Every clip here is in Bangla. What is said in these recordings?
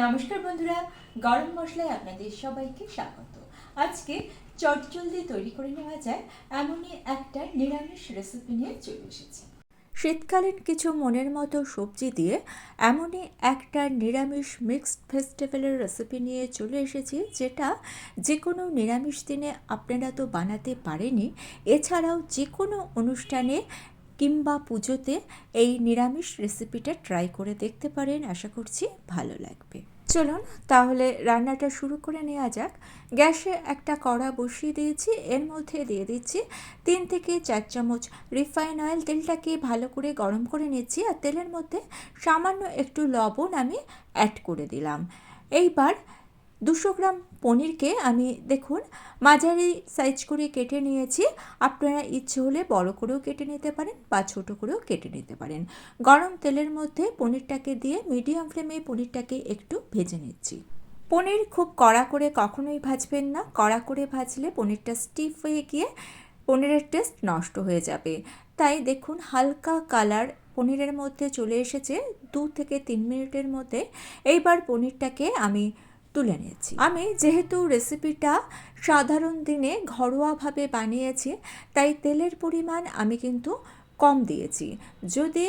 নমস্কার বন্ধুরা, গরম মশলায় আপনাদের সবাইকে স্বাগত। আজকে চটজলদি তৈরি করে নেওয়া যায় এমনই একটা নিরামিষ রেসিপি নিয়ে চলে এসেছি। শীতকালীন কিছু মনের মতো সবজি দিয়ে এমনই একটা নিরামিষ মিক্সড ভেজিটেবলের রেসিপি নিয়ে চলে এসেছি, যেটা যে কোনো নিরামিষ দিনে আপনারা তো বানাতে পারেনি এছাড়াও যে কোনো অনুষ্ঠানে কিংবা পুজোতে এই নিরামিষ রেসিপিটা ট্রাই করে দেখতে পারেন। আশা করছি ভালো লাগবে। চলুন তাহলে রান্নাটা শুরু করে নেওয়া যাক। গ্যাসে একটা কড়া বসিয়ে দিয়েছি। এর মধ্যে দিয়ে দিচ্ছি তিন থেকে চার চামচ রিফাইন অয়েল তেলটাকে ভালো করে গরম করে নিচ্ছি আর তেলের মধ্যে সামান্য একটু লবণ আমি অ্যাড করে দিলাম। এইবার দুশো গ্রাম পনিরকে আমি, দেখুন, মাঝারি সাইজ করে কেটে নিয়েছি। আপনারা ইচ্ছে হলে বড় করেও কেটে নিতে পারেন বা ছোট করেও কেটে নিতে পারেন। গরম তেলের মধ্যে পনিরটাকে দিয়ে মিডিয়াম ফ্লেমে পনিরটাকে একটু ভেজে নিচ্ছি। পনির খুব কড়া করে কখনোই ভাজবেন না। কড়া করে ভাজলে পনিরটা স্টিফ হয়ে গিয়ে পনিরের টেস্ট নষ্ট হয়ে যাবে। তাই দেখুন, হালকা কালার পনিরের মধ্যে চলে এসেছে। দু থেকে তিন মিনিটের মধ্যে এইবার পনিরটাকে আমি তুলে নিয়েছি। আমি যেহেতু রেসিপিটা সাধারণ দিনে ঘরোয়াভাবে বানিয়েছি, তাই তেলের পরিমাণ আমি কিন্তু কম দিয়েছি। যদি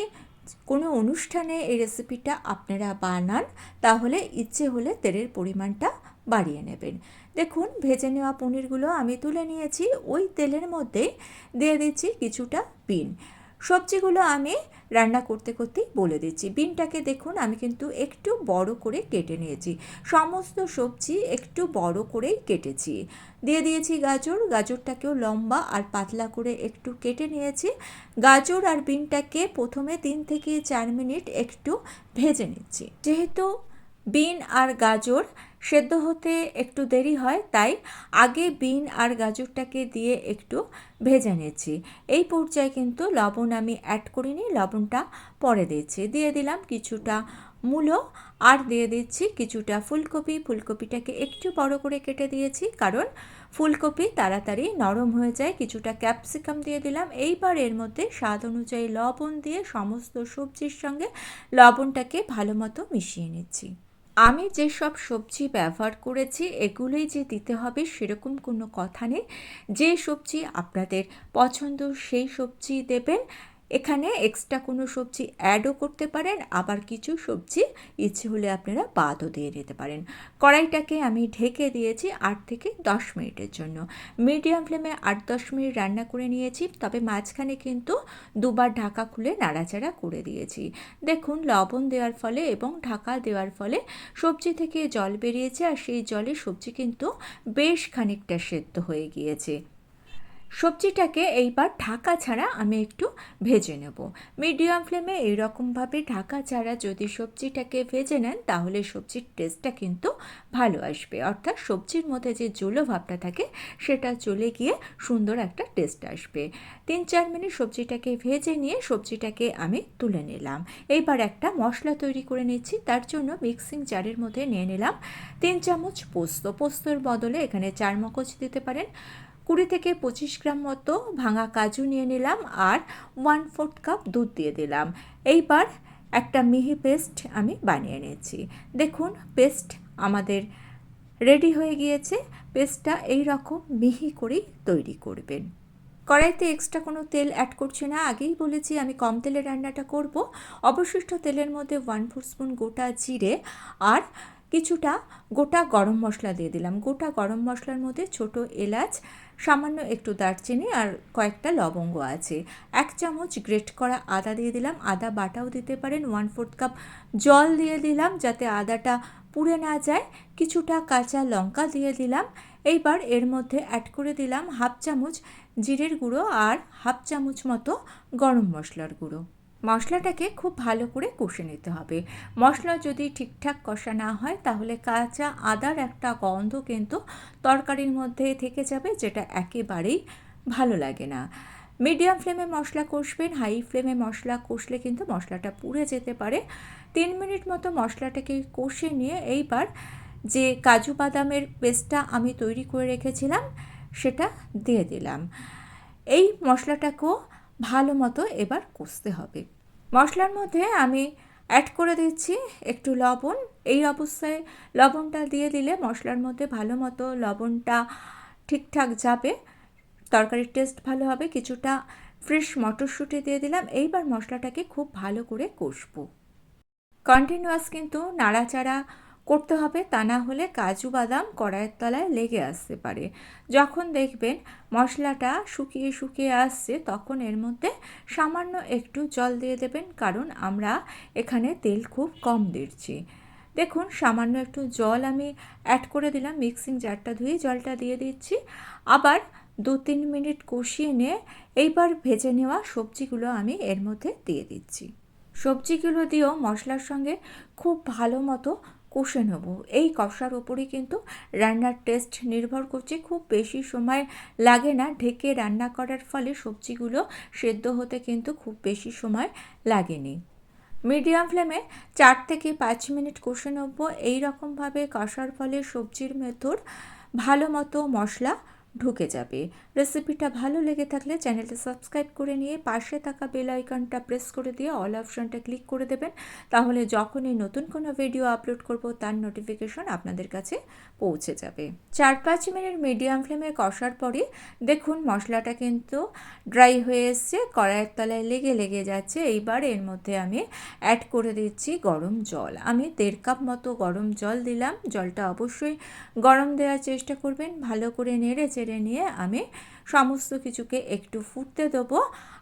কোনো অনুষ্ঠানে এই রেসিপিটা আপনারা বানান, তাহলে ইচ্ছে হলে তেলের পরিমাণটা বাড়িয়ে নেবেন। দেখুন, ভেজে নেওয়া পনিরগুলো আমি তুলে নিয়েছি। ওই তেলের মধ্যে দিয়ে দিচ্ছি কিছুটা বিন। সবজিগুলো আমি রান্না করতে করতেই বলে দিচ্ছি। বিনটাকে দেখুন, আমি কিন্তু একটু বড় করে কেটে নিয়েছি। সমস্ত সবজি একটু বড় করেই কেটেছি। দিয়ে দিয়েছি গাজর। গাজরটাকেও লম্বা আর পাতলা করে একটু কেটে নিয়েছি। গাজর আর বিনটাকে প্রথমে তিন থেকে চার মিনিট একটু ভেজে নিচ্ছি। যেহেতু বিন আর গাজর সেদ্ধ হতে একটু দেরি হয়, তাই আগে বিন আর গাজরটাকে দিয়ে একটু ভেজে নিয়েছি। এই পর্যায়ে কিন্তু লবণ আমি অ্যাড করিনি, লবণটা পরে দিয়েছি। দিয়ে দিলাম কিছুটা মূলো আর দিয়ে দিচ্ছি কিছুটা ফুলকপি। ফুলকপিটাকে একটু বড় করে কেটে দিয়েছি, কারণ ফুলকপি তাড়াতাড়ি নরম হয়ে যায়। কিছুটা ক্যাপসিকাম দিয়ে দিলাম। এইবার এর মধ্যে স্বাদ অনুযায়ী লবণ দিয়ে সমস্ত সবজির সঙ্গে লবণটাকে ভালো মতো মিশিয়ে নিচ্ছি। আমি যেসব সবজি ব্যবহার করেছি, এগুলোই যে দিতে হবে সেরকম কোনো কথা নেই। যে সবজি আপনাদের পছন্দ, সেই সবজি দেবেন। এখানে এক্সট্রা কোনো সবজি অ্যাডও করতে পারেন, আবার কিছু সবজি ইচ্ছে হলে আপনারা বাদও দিয়ে দিতে পারেন। কড়াইটাকে আমি ঢেকে দিয়েছি আট থেকে দশ মিনিটের জন্য। মিডিয়াম ফ্লেমে আট দশ মিনিট রান্না করে নিয়েছি, তবে মাঝখানে কিন্তু দুবার ঢাকা খুলে নাড়াচাড়া করে দিয়েছি। দেখুন, লবণ দেওয়ার ফলে এবং ঢাকা দেওয়ার ফলে সবজি থেকে জল বেরিয়েছে, আর সেই জলে সবজি কিন্তু বেশ খানিকটা সেদ্ধ হয়ে গিয়েছে। সবজিটাকে এইবার ঢাকা ছাড়া আমি একটু ভেজে নেব। মিডিয়াম ফ্লেমে এইরকমভাবে ঢাকা ছাড়া যদি সবজিটাকে ভেজে নেন, তাহলে সবজির টেস্টটা কিন্তু ভালো আসবে। অর্থাৎ সবজির মধ্যে যে জলো ভাবটা থাকে, সেটা চলে গিয়ে সুন্দর একটা টেস্ট আসবে। তিন চার মিনিট সবজিটাকে ভেজে নিয়ে সবজিটাকে আমি তুলে নিলাম। এইবার একটা মশলা তৈরি করে নিচ্ছি। তার জন্য মিক্সিং জারের মধ্যে নিয়ে নিলাম তিন চামচ পোস্ত। পোস্তর বদলে এখানে চার মগজ দিতে পারেন। কুড়ি থেকে পঁচিশ গ্রাম মতো ভাঙা কাজু নিয়ে নিলাম আর ওয়ান ফোর্থ কাপ দুধ দিয়ে দিলাম। এইবার একটা মিহি পেস্ট আমি বানিয়ে নিয়েছি। দেখুন, পেস্ট আমাদের রেডি হয়ে গিয়েছে। পেস্টটা এই রকম মিহি করেই তৈরি করবেন। কড়াইতে এক্সট্রা কোনো তেল অ্যাড করছি না। আগেই বলেছি আমি কম তেলে রান্নাটা করব। অবশিষ্ট তেলের মধ্যে ওয়ান ফোর স্পুন গোটা জিরে আর কিছুটা গোটা গরম মশলা দিয়ে দিলাম। গোটা গরম মশলার মধ্যে ছোট এলাচ, সামান্য একটু দারচিনি আর কয়েকটা লবঙ্গ আছে। এক চামচ গ্রেট করা আদা দিয়ে দিলাম। আদা বাটাও দিতে পারেন। ওয়ান ফোর্থ কাপ জল দিয়ে দিলাম যাতে আদাটা পুড়ে না যায়। কিছুটা কাঁচা লঙ্কা দিয়ে দিলাম। এইবার এর মধ্যে অ্যাড করে দিলাম হাফ চামচ জিরের গুঁড়ো আর হাফ চামচ মতো গরম মশলার গুঁড়ো। মশলাটাকে খুব ভালো করে কষে নিতে হবে। মশলা যদি ঠিকঠাক কষা না হয়, তাহলে কাঁচা আদার একটা গন্ধ কিন্তু তরকারির মধ্যে থেকে যাবে, যেটা একেবারেই ভালো লাগে না। মিডিয়াম ফ্লেমে মশলা কষবেন, হাই ফ্লেমে মশলা কষলে কিন্তু মশলাটা পুড়ে যেতে পারে। তিন মিনিট মতো মশলাটাকে কষে নিয়ে এইবার যে কাজু বাদামের পেস্টটা আমি তৈরি করে রেখেছিলাম, সেটা দিয়ে দিলাম। এই মশলাটাকেও ভালো মতো এবার কষতে হবে। মশলার মধ্যে আমি অ্যাড করে দিচ্ছি একটু লবণ। এই অবস্থায় লবণটা দিয়ে দিলে মশলার মধ্যে ভালো মতো লবণটা ঠিকঠাক যাবে। তরকারির টেস্ট ভালো হবে। কিছুটা ফ্রেশ মটরশুঁটি দিয়ে দিলাম। এইবার মশলাটাকে খুব ভালো করে কষবো। কন্টিনিউয়াস কিন্তু নাড়াচাড়া করতে হবে, তা না হলে কাজু বাদাম কড়াইয়ের তলায় লেগে আসতে পারে। যখন দেখবেন মশলাটা শুকিয়ে শুকিয়ে আসছে, তখন এর মধ্যে সামান্য একটু জল দিয়ে দেবেন, কারণ আমরা এখানে তেল খুব কম দিচ্ছি। দেখুন, সামান্য একটু জল আমি অ্যাড করে দিলাম মিক্সিং জারটা ধুয়ে জলটা দিয়ে দিচ্ছি। আবার দু তিন মিনিট কষিয়ে নিয়ে এইবার ভেজে নেওয়া সবজিগুলো আমি এর মধ্যে দিয়ে দিচ্ছি। সবজিগুলো দিয়েও মশলার সঙ্গে খুব ভালো মতো কষে নেব। এই কষার ওপরেই কিন্তু রান্নার টেস্ট নির্ভর করছে। খুব বেশি সময় লাগে না ঢেকে রান্না করার ফলে সবজিগুলো সেদ্ধ হতে কিন্তু খুব বেশি সময় লাগেনি। মিডিয়াম ফ্লেমে চার থেকে পাঁচ মিনিট কষে নেব। এইরকমভাবে কষার ফলে সবজির মেথর ভালো মতো মশলা ঢুকে যাবে। রেসিপিটা ভালো লেগে থাকলে চ্যানেলটা সাবস্ক্রাইব করে নিয়ে পাশে থাকা বেল আইকনটা প্রেস করে দিয়ে অল অপশনটা ক্লিক করে দেবেন। তাহলে যখনই নতুন কোনো ভিডিও আপলোড করব, তার নোটিফিকেশন আপনাদের কাছে পৌঁছে যাবে। চার পাঁচ মিনিট মিডিয়াম ফ্লেমে কষার পরে দেখুন মশলাটা কিন্তু ড্রাই হয়ে এসছে, কড়াইয়ের তলায় লেগে লেগে যাচ্ছে। এইবার এর মধ্যে আমি অ্যাড করে দিচ্ছি গরম জল। আমি দেড় কাপ মতো গরম জল দিলাম। জলটা অবশ্যই গরম দেওয়ার চেষ্টা করবেন। ভালো করে নেড়ে চেড়ে নিয়ে আমি সমস্ত কিছুকে একটু ফুটতে দেবো।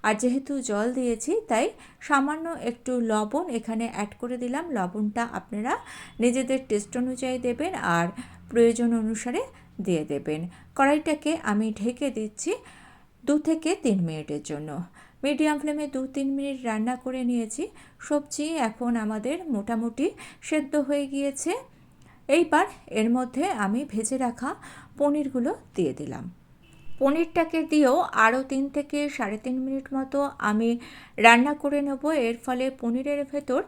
আর যেহেতু জল দিয়েছি, তাই সামান্য একটু লবণ এখানে অ্যাড করে দিলাম। লবণটা আপনারা নিজেদের টেস্ট অনুযায়ী দেবেন আর প্রয়োজন অনুসারে দিয়ে দেবেন। কড়াইটাকে আমি ঢেকে দিচ্ছি দু থেকে তিন মিনিটের জন্য। মিডিয়াম ফ্লেমে দু তিন মিনিট রান্না করে নিয়েছি। সবজি এখন আমাদের মোটামুটি সেদ্ধ হয়ে গিয়েছে। এইবার এর মধ্যে আমি ভেজে রাখা পনিরগুলো দিয়ে দিলাম। পনিরটাকে দিয়েও আরও তিন থেকে সাড়ে তিন মিনিট মতো আমি রান্না করে নেব। এর ফলে পনিরের ভেতর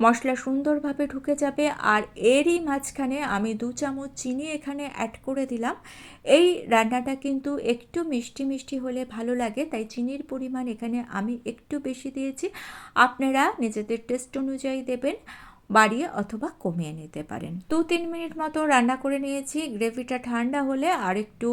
মশলা সুন্দরভাবে ঢুকে যাবে। আর এরই মাঝখানে আমি দু চামচ চিনি এখানে অ্যাড করে দিলাম। এই রান্নাটা কিন্তু একটু মিষ্টি মিষ্টি হলে ভালো লাগে, তাই চিনির পরিমাণ এখানে আমি একটু বেশি দিয়েছি। আপনারা নিজেদের টেস্ট অনুযায়ী দেবেন। বাড়িয়ে অথবা কমিয়ে নিতে পারেন। দু তিন মিনিট মতো রান্না করে নিয়েছি। গ্রেভিটা ঠান্ডা হলে আর একটু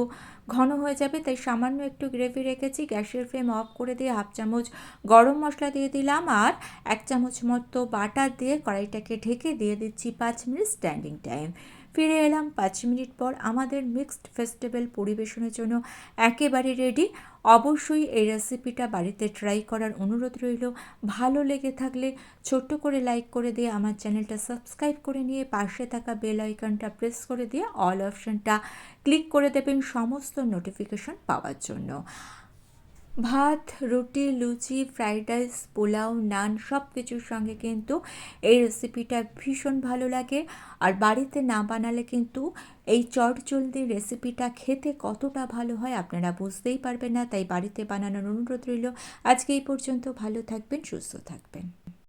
ঘন হয়ে যাবে, তাই সামান্য একটু গ্রেভি রেখেছি। গ্যাসের ফ্লেম অফ করে দিয়ে হাফ চামচ গরম মশলা দিয়ে দিলাম আর এক চামচ মতো বাটার দিয়ে কড়াইটাকে ঢেকে দিয়ে দিচ্ছি পাঁচ মিনিট স্ট্যান্ডিং টাইম। ফিরে এলাম পাঁচ মিনিট পর। আমাদের মিক্সড ভেজিটেবল পরিবেশনের জন্য একেবারে রেডি। অবশ্যই এই রেসিপিটা বাড়িতে ট্রাই করার অনুরোধ রইল। ভালো লেগে থাকলে ছোট্ট করে লাইক করে দিয়ে আমার চ্যানেলটা সাবস্ক্রাইব করে নিয়ে পাশে থাকা বেল আইকনটা প্রেস করে দিয়ে অল অপশনটা ক্লিক করে দেবেন সমস্ত নোটিফিকেশন পাওয়ার জন্য। ভাত, রুটি, লুচি, ফ্রাইড রাইস, পোলাও, নান সব কিছুর সঙ্গে কিন্তু এই রেসিপিটা ভীষণ ভালো লাগে। আর বাড়িতে না বানালে কিন্তু এই চটজলদি রেসিপিটা খেতে কতটা ভালো হয় আপনারা বুঝতেই পারবেন না। তাই বাড়িতে বানানোর অনুরোধ রইল। আজকে এই পর্যন্ত ভালো থাকবেন, সুস্থ থাকবেন।